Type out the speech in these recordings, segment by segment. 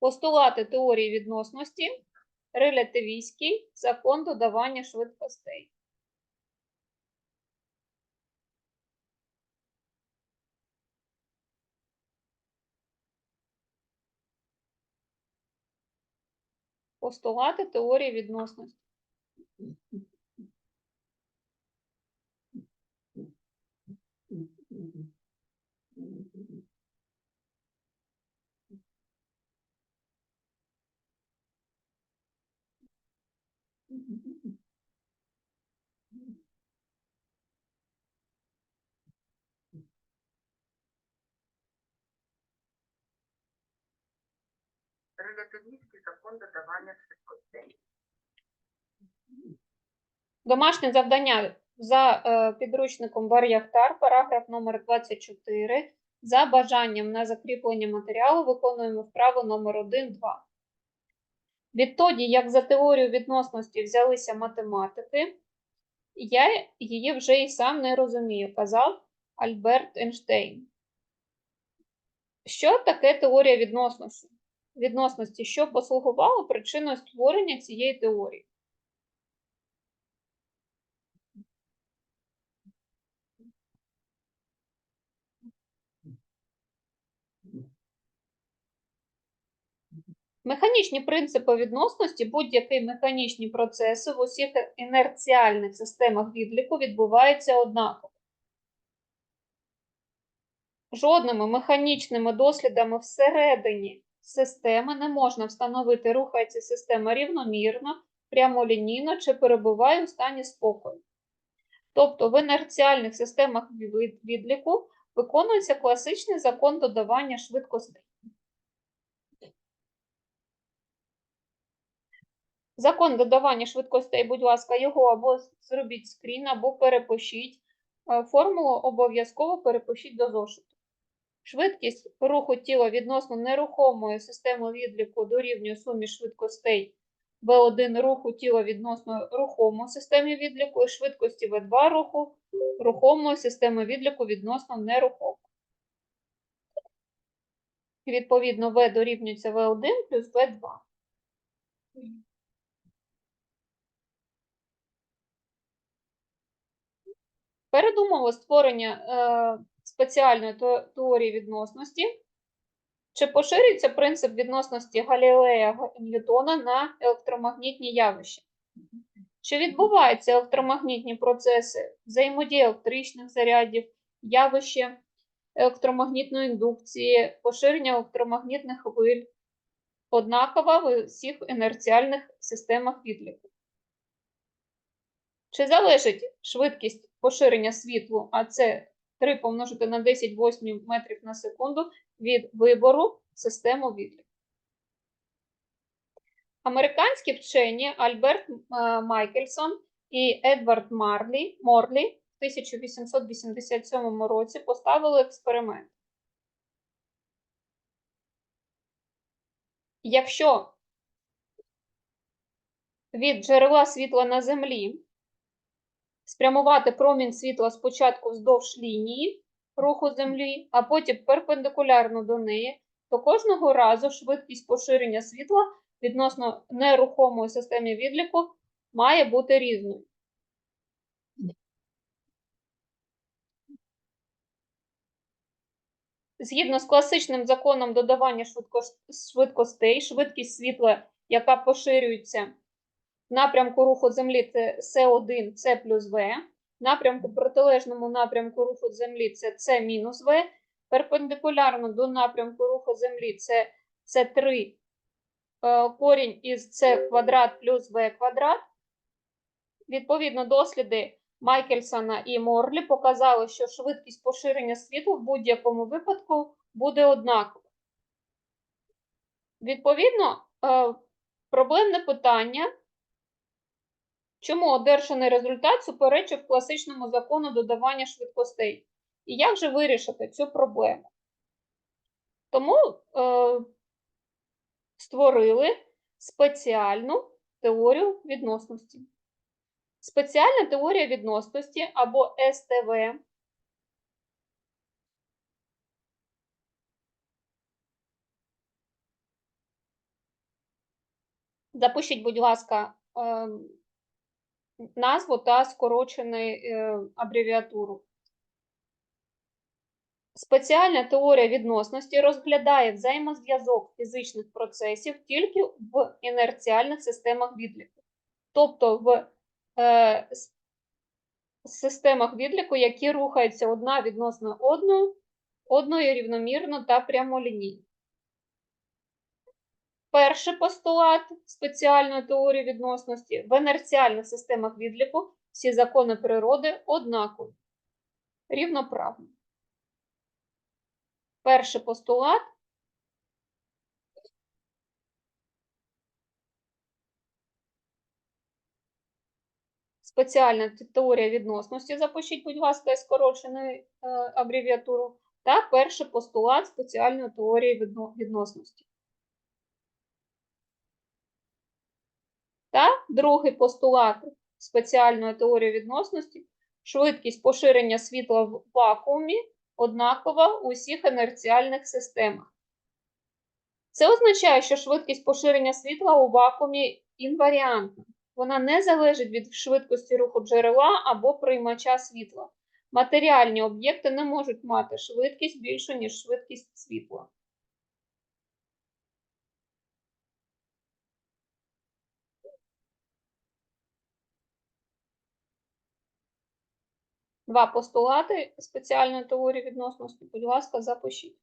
Постулати теорії відносності, релятивістський закон додавання швидкостей. Постулати теорії відносності. Релятивістський закон додавання швидкостей. Домашнє завдання за е, підручником Бар-Яхтар, параграф номер 24. За бажанням на закріплення матеріалу виконуємо вправу номер 1-2. Відтоді, як за теорію відносності взялися математики, я її вже і сам не розумію, казав Альберт Ейнштейн. Що таке теорія відносності? Відносності, що послугувало причиною створення цієї теорії? Механічні принципи відносності, будь-які механічні процеси в усіх інерціальних системах відліку відбуваються однаково. Жодними механічними дослідами всередині системи не можна встановити, рухається система рівномірно, прямолінійно чи перебуває у стані спокою. Тобто в інерціальних системах відліку виконується класичний закон додавання швидкостей. Закон додавання швидкостей, будь ласка, його або зробіть скрін, або перепишіть. Е, Формулу обов'язково перепишіть до зошиту. Швидкість руху тіла відносно нерухомої системи відліку дорівнює сумі швидкостей V1 руху тіла відносно рухомої системи відліку і швидкості V2 руху рухомої системи відліку відносно нерухомої. Відповідно, V дорівнюється V1 плюс V2. Передумови створення е, спеціальної теорії відносності. Чи поширюється принцип відносності Галілея Га- Ньютона на електромагнітні явища? Чи відбуваються електромагнітні процеси, взаємодія електричних зарядів, явище електромагнітної індукції, поширення електромагнітних хвиль однакова в усіх інерціальних системах відліку? Чи залежить швидкість поширення світлу, а це 3 помножити на 10 восьмів метрів на секунду від вибору системи відліку? Американські вчені Альберт е, Майкельсон і Едвард Марлі, Морлі в 1887 році поставили експеримент. Якщо від джерела світла на Землі спрямувати промінь світла спочатку вздовж лінії руху Землі, а потім перпендикулярно до неї, то кожного разу швидкість поширення світла відносно нерухомої системи відліку має бути різною. Згідно з класичним законом додавання швидкос- швидкостей, швидкість світла, яка поширюється напрямку руху Землі, це С1, С плюс В, напрямку протилежному напрямку руху Землі це С мінус В, перпендикулярно до напрямку руху Землі це С3 е, корінь із С квадрат плюс В квадрат. Відповідно, досліди Майкельсона і Морлі показали, що швидкість поширення світла в будь-якому випадку буде однакова. Відповідно, е, проблемне питання, чому одержаний результат суперечив класичному закону додавання швидкостей? І як же вирішити цю проблему? Тому е, створили спеціальну теорію відносності. Спеціальна теорія відносності або СТВ Запишіть, будь ласка, ем, назву та скорочену е, абревіатуру. Спеціальна теорія відносності розглядає взаємозв'язок фізичних процесів тільки в інерціальних системах відліку, тобто в е, системах відліку, які рухаються одна відносно одної, одною рівномірно та прямолінійно. Перший постулат спеціальної теорії відносності в інерціальних системах відліку всі закони природи однакові, рівноправні. Перший постулат спеціальна теорія відносності, запишіть, будь ласка, скорочену е, абревіатуру, та перший постулат спеціальної теорії відно- відносності. Та другий постулат спеціальної теорії відносності швидкість поширення світла в вакуумі однакова у всіх інерціальних системах. Це означає, що швидкість поширення світла у вакуумі інваріантна. Вона не залежить від швидкості руху джерела або приймача світла. Матеріальні об'єкти не можуть мати швидкість більшу, ніж швидкість світла. Два постулати спеціальної теорії відносності, будь ласка, запишіть.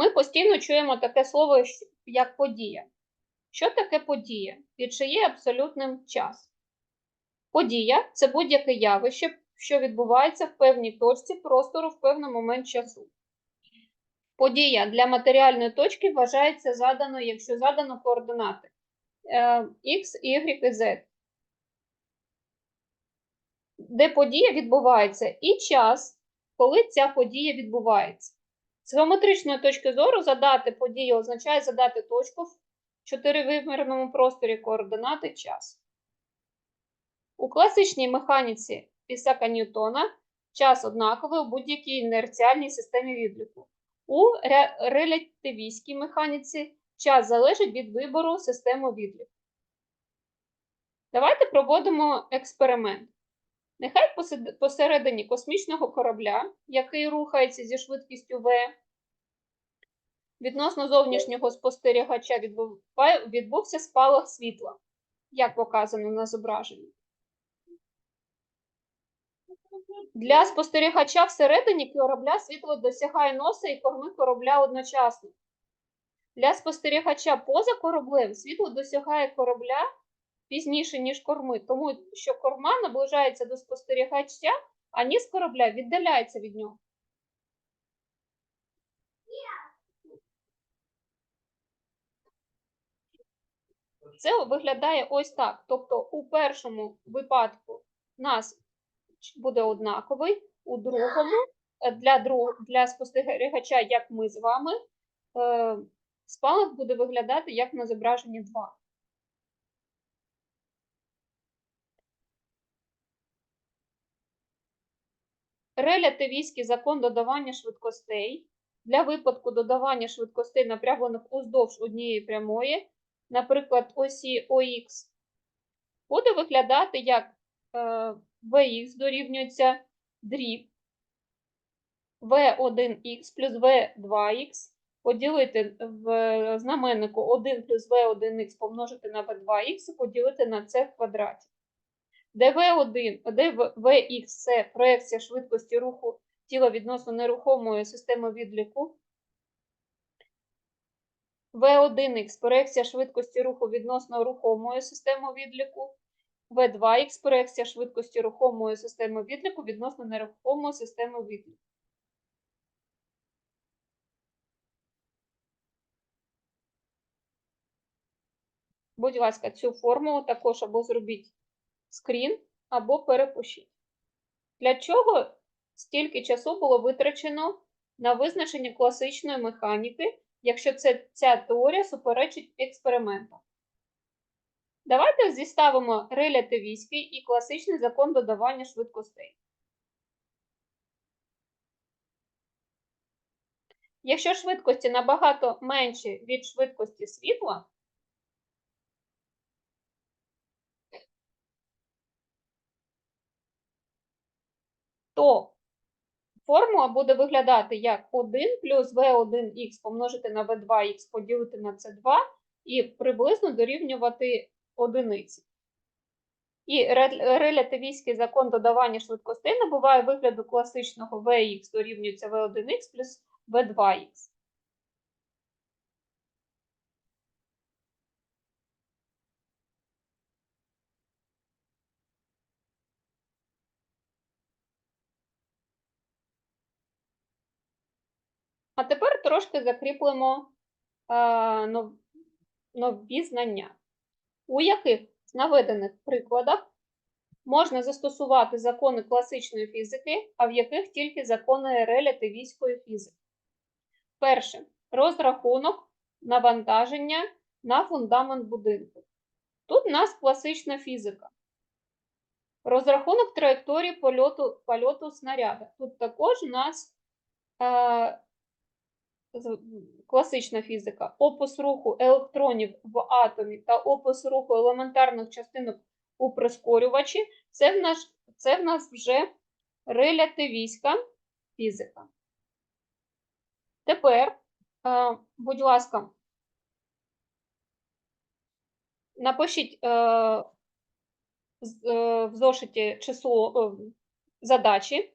Ми постійно чуємо таке слово, як подія. Що таке подія? І чи є абсолютним час? Подія це будь-яке явище, що відбувається в певній точці простору в певний момент часу. Подія для матеріальної точки вважається заданою, якщо задано координати е, X, Y і Z. Де подія відбувається, і час, коли ця подія відбувається. З геометричної точки зору задати подію означає задати точку в чотиривимірному просторі координати час. У класичній механіці Ісака Ньютона час однаковий у будь-якій інерціальній системі відліку. У ре- релятивістській механіці час залежить від вибору системи відліку. Давайте проводимо експеримент. Нехай посередині космічного корабля, який рухається зі швидкістю v, відносно зовнішнього спостерігача відбувся спалах світла, як показано на зображенні. Для спостерігача всередині корабля світло досягає носа і корми корабля одночасно. Для спостерігача поза кораблем світло досягає корабля пізніше, ніж корми, тому що корма наближається до спостерігача, а ніс корабля віддаляється від нього. Це виглядає ось так. Тобто, у першому випадку нас буде однаковий, у другому е, для, друг, для спостерігача, як ми з вами, е, спалах буде виглядати як на зображенні 2. Релятивістський закон додавання швидкостей для випадку додавання швидкостей напрямлених уздовж однієї прямої, наприклад, осі ОХ, буде виглядати як е, Vx дорівнюється дріб V1x плюс V2x поділити в знаменнику 1 плюс V1x помножити на V2x і поділити на c в квадраті. Де V1, де В- Vx це проекція швидкості руху тіла відносно нерухомої системи відліку. V1X проекція швидкості руху відносно рухомої системи відліку. V2X проекція швидкості рухомої системи відліку відносно нерухомої системи відліку. Будь ласка, цю формулу також або зробіть скрін, або перепишіть. Для чого стільки часу було витрачено на визначення класичної механіки, якщо це, ця теорія суперечить експериментам? Давайте зіставимо релятивістський і класичний закон додавання швидкостей. Якщо швидкості набагато менші від швидкості світла, то формула буде виглядати як 1 плюс v1x помножити на v2x поділити на c2 і приблизно дорівнювати одиниці. І ре- релятивістський закон додавання швидкостей набуває вигляду класичного vx дорівнюється v1x плюс v2x. А тепер трошки закріплемо е, нов- нові знання, у яких з наведених прикладах можна застосувати закони класичної фізики, а в яких тільки закони релятивістської фізики. Перше розрахунок навантаження на фундамент будинку. Тут у нас класична фізика. Розрахунок траєкторії польоту, польоту снаряда. Тут також у нас е, класична фізика, опис руху електронів в атомі та опис руху елементарних частинок у прискорювачі, це в нас, це в нас вже релятивістська фізика. Тепер, е, будь ласка, напишіть е, е, в зошиті число задачі.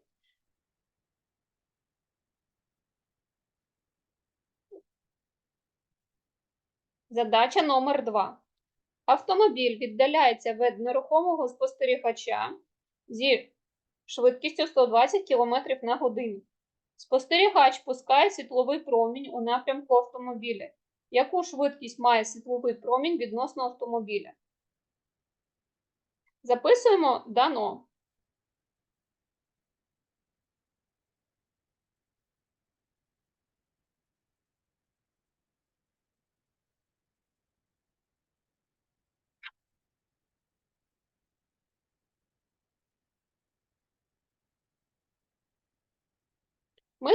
Задача номер 2. Автомобіль віддаляється від нерухомого спостерігача зі швидкістю 120 км на годину. Спостерігач пускає світловий промінь у напрямку автомобіля. Яку швидкість має світловий промінь відносно автомобіля? Записуємо дано.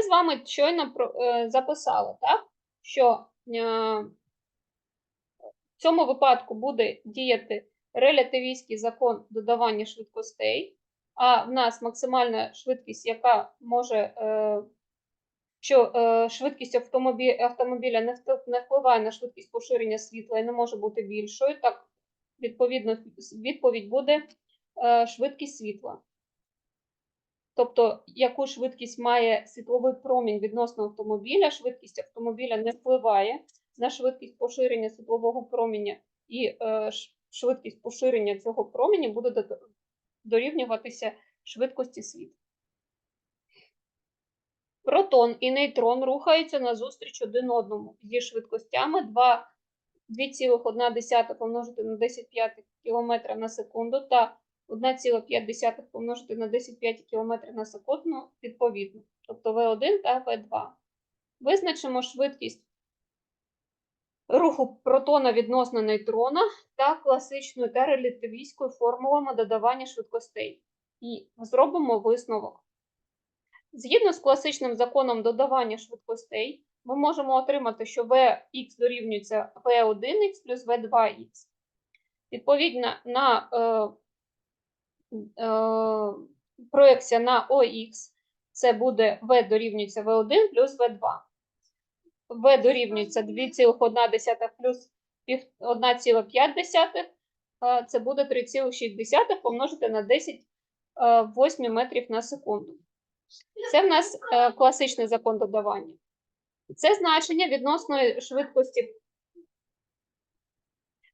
З вами щойно е, записали, так? що е, в цьому випадку буде діяти релятивістський закон додавання швидкостей, а в нас максимальна швидкість, яка може, е, що швидкість автомобіля не впливає на швидкість поширення світла і не може бути більшою, так відповідно відповідь буде швидкість світла. Тобто, яку швидкість має світловий промінь відносно автомобіля, швидкість автомобіля не впливає на швидкість поширення світлового проміння, і е, швидкість поширення цього проміння буде дорівнюватися швидкості світла. Протон і нейтрон рухаються назустріч один одному зі швидкостями 2,1 помножити на 10 п'ятих км на секунду та 1,5 помножити на 10 п'ятих км на секунду відповідно, тобто V1 та V2. Визначимо швидкість руху протона відносно нейтрона та класичною та релятивістською формулами додавання швидкостей. І зробимо висновок. Згідно з класичним законом додавання швидкостей, ми можемо отримати, що Vx дорівнюється V1x плюс V2x. Відповідно, на е, проекція на OX це буде V дорівнюється V1 плюс V2. V дорівнюється 2,1 плюс 1,5, е, це буде 3,6 помножити на 10 е, 8 метрів на секунду. Це в нас е, класичний закон додавання. Це значення відносної швидкості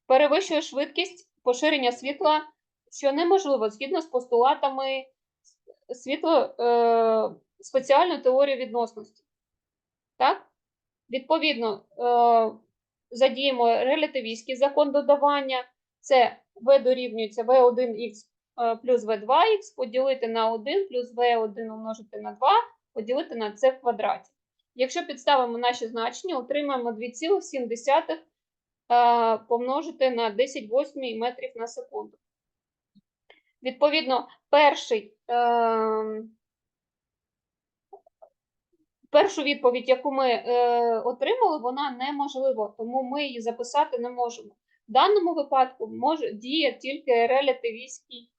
перевищує швидкість поширення світла, що неможливо згідно з постулатами світло е, спеціальної теорії відносності. Так? Відповідно, е, задіємо релятивістський закон додавання. Це v дорівнюється v1x е, плюс v2x поділити на 1 плюс v1 умножити на 2 поділити на c в квадраті. Якщо підставимо наші значення, отримаємо 2,7 е, помножити на 10 восьмій метрів на секунду. Відповідно, перший, е, першу відповідь, яку ми е, отримали, вона неможлива, тому ми її записати не можемо. В даному випадку може діє тільки релятивістський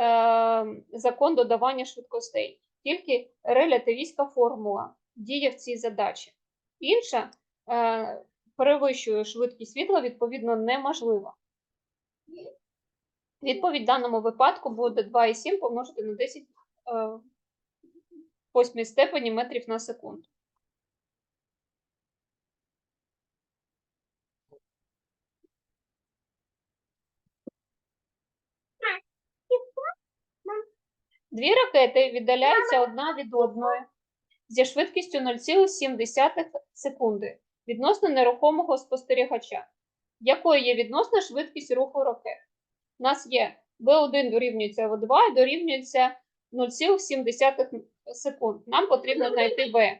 е, закон додавання швидкостей, тільки релятивістська формула діє в цій задачі. Інша е, перевищує швидкість світла, відповідно, неможлива. Відповідь в даному випадку буде 2,7 помножити на 10 е, восьмій степені метрів на секунду. Дві ракети віддаляються одна від одної зі швидкістю 0,7 секунди відносно нерухомого спостерігача. Якою є відносна швидкість руху ракет? У нас є V1 дорівнюється V2 і дорівнюється 0,7 секунд. Нам потрібно знайти V.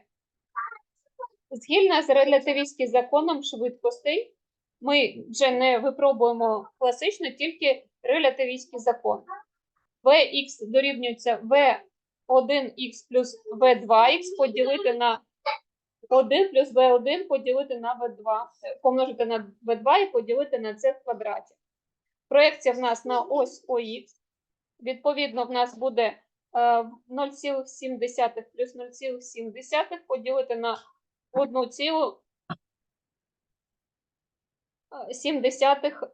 Згідно з релятивістським законом швидкостей, ми вже не випробуємо класично, тільки релятивістський закон. Vx дорівнюється V1x плюс V2x поділити на 1 плюс V1 поділити на V2, е, помножити на V2 і поділити на c в квадраті. Проекція в нас на ось ОХ. Відповідно, в нас буде е, 0,7 плюс 0,7 поділити на 1,7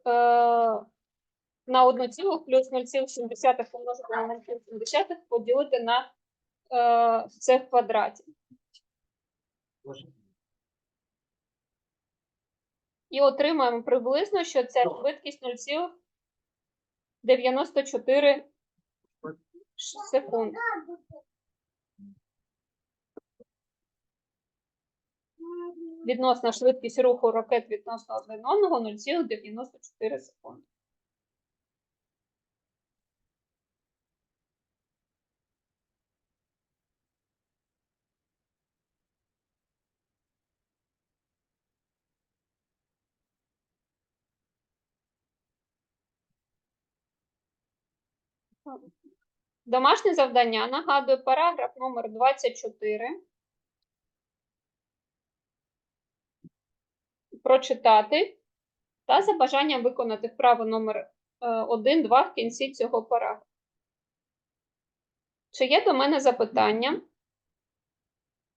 е, на 1 цілу плюс 0,7 помножити на 0,7 поділити на е, c в квадраті. І отримаємо приблизно, що це швидкість 0,94 секунд. Відносна швидкість руху ракет відносно один одного 0,94 секунди. Домашнє завдання. Нагадую, параграф номер 24. Прочитати та за бажанням виконати вправу номер 1, 2 в кінці цього параграфу. Чи є до мене запитання?